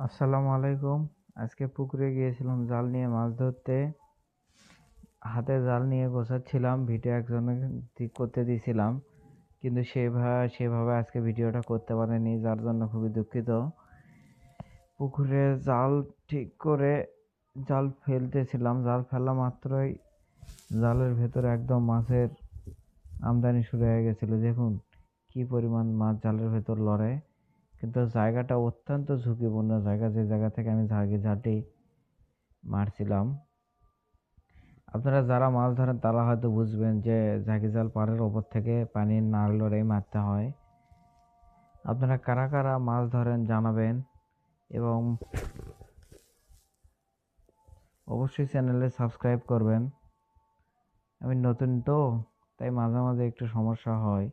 আসসালামু আলাইকুম। আজকে পুকুরে গিয়েছিলাম জাল নিয়ে মাছ ধরতে। হাতে জাল নিয়ে গোছাচ্ছিলাম, ভিডিও একজনের দি- করতে দিয়েছিলাম কিন্তু সেভাবে সেভাবে আজকে ভিডিওটা করতে পারেনি, যার জন্য খুবই দুঃখিত। পুকুরে জাল ঠিক করে জাল ফেলতেছিলাম। জাল ফেলা মাত্রই জালের ভেতরে একদম মাছের আমদানি শুরু হয়ে গেছিল। দেখুন, কি পরিমাণ মাছ জালের ভেতর লড়ে। কিন্তু জায়গাটা অত্যন্ত ঝুঁকিপূর্ণ জায়গা, যে জায়গা থেকে আমি ঝাঁকি ঝাঁটি মারছিলাম। আপনারা যারা মাছ ধরেন, তারা হয়তো বুঝবেন যে ঝাঁকি জাল পাড়ের ওপর থেকে পানি না মারতে হয়। আপনারা কারা কারা মাছ ধরেন জানাবেন এবং অবশ্যই চ্যানেলে সাবস্ক্রাইব করবেন। আমি নতুন তো, তাই মাঝে মাঝে একটু সমস্যা হয়।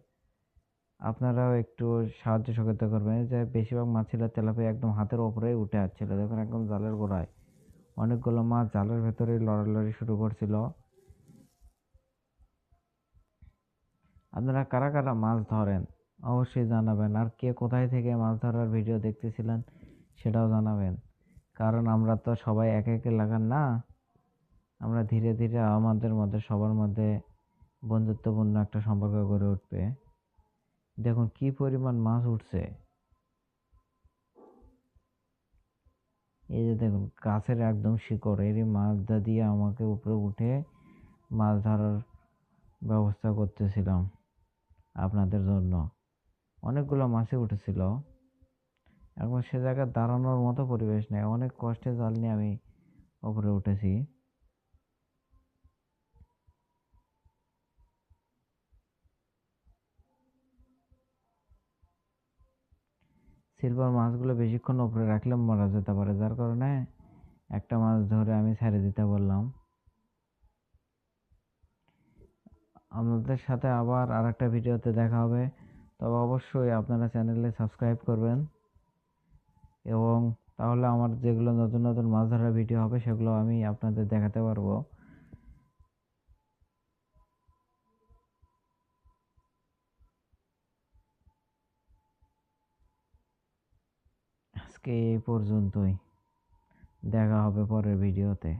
আপনারাও একটু সাহায্য সহযোগিতা করবেন। যে বেশিরভাগ মাছ ছিল তেলাপিয়া একদম হাতের ওপরেই উঠে আসছিল। দেখুন একদম জালের গোড়ায়। অনেকগুলো মাছ জালের ভেতরে লড়ালড়ি শুরু করছিল। আপনারা কারা কারা মাছ ধরেন অবশ্যই জানাবেন। আর কে কোথায় থেকে মাছ ধরার ভিডিও দেখতেছিলেন সেটাও জানাবেন। কারণ আমরা তো সবাই এক এক লাগান না। আমরা ধীরে ধীরে আমাদের মধ্যে, সবার মধ্যে বন্ধুত্বপূর্ণ একটা সম্পর্ক গড়ে উঠবে। দেখুন কি পরিমাণ মাছ উঠছে। এই যে দেখুন গাছের একদম শিকড়, এরই মাছটা দিয়ে আমাকে উপরে উঠে মাছ ধরার ব্যবস্থা করতেছিলাম আপনাদের জন্য। অনেকগুলো মাছই উঠেছিল। এখন সে জায়গায় দাঁড়ানোর মতো পরিবেশ নেই, অনেক কষ্টে জাল নিয়ে আমি উপরে উঠেছি। সিলভার মাছগুলো বেশিক্ষণ উপরে রাখলে মারা যেতে পারে, যার কারণে একটা মাছ ধরে আমি ছেড়ে দিতে বললাম। আপনাদের সাথে আবার আর একটা ভিডিওতে দেখা হবে, তবে অবশ্যই আপনারা চ্যানেলে সাবস্ক্রাইব করবেন। এবং তাহলে আমার যেগুলো নতুন নতুন মাছ ধরার ভিডিও হবে, সেগুলো আমি আপনাদের দেখাতে পারব। আজকে এই পর্যন্তই। দেখা হবে পরের ভিডিওতে।